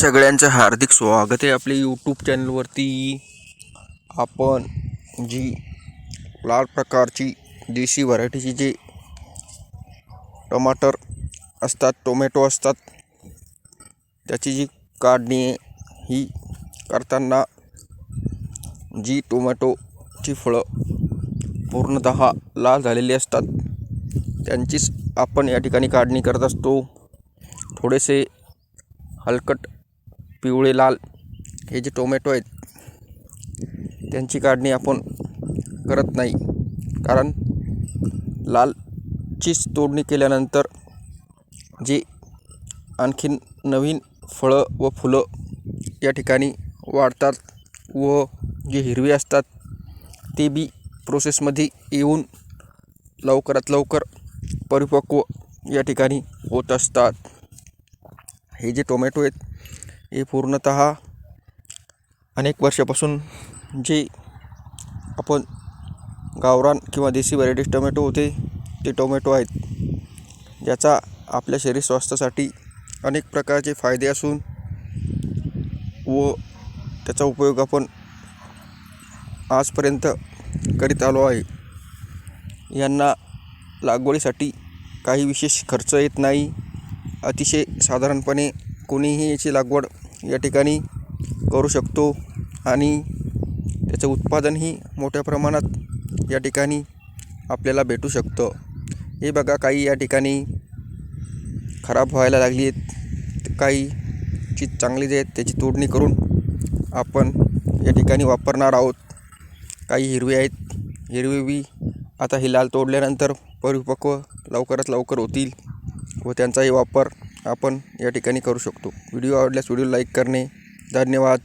सगळ्यांचं हार्दिक स्वागत आहे आपल्या यूट्यूब चॅनलवरती आपण जी लाल प्रकारची देशी व्हरायटीची जे टमाटर असतात टोमॅटो असतात त्याची जी काढणी ही करताना जी टोमॅटोची फळं पूर्णतः लाल झालेली असतात त्यांचीच आपण या ठिकाणी काढणी करत असतो. थोडेसे हलकट पिवळे लाल हे जे टोमॅटो आहेत त्यांची काढणी आपण करत नाही. कारण लालचीच तोडणी केल्यानंतर जे आणखीन नवीन फळं व फुलं या ठिकाणी वाढतात व जे हिरवे असतात ते बी प्रोसेसमध्ये येऊन लवकरात लवकर परिपक्व या ठिकाणी होत असतात. हे जे टोमॅटो आहेत हे पूर्णतः अनेक वर्षापासून जे आपण गावरान किंवा देशी व्हरायटीज टोमॅटो होते ते टोमॅटो आहेत. ज्याचा आपल्या शरीर स्वास्थ्यासाठी अनेक प्रकारचे फायदे असून व त्याचा उपयोग आपण आजपर्यंत करीत आलो आहे. यांना लागवडीसाठी काही विशेष खर्च येत नाही. अतिशय साधारणपणे कोणीही याची लागवड या ठिकाणी करू शकतो आणि त्याचं उत्पादनही मोठ्या प्रमाणात या ठिकाणी आपल्याला भेटू शकतं. हे बघा काही या ठिकाणी खराब व्हायला लागली आहेत. काही जी चांगली जे आहेत त्याची तोडणी करून आपण या ठिकाणी वापरणार आहोत. काही हिरवे आहेत. हिरवे बी आता हे लाल तोडल्यानंतर परिपक्व लवकरात लवकर होतील व त्यांचाही वापर आपण या ठिकाणी करू शकतो. व्हिडिओ आवडल्यास व्हिडिओ लाईक करणे. धन्यवाद.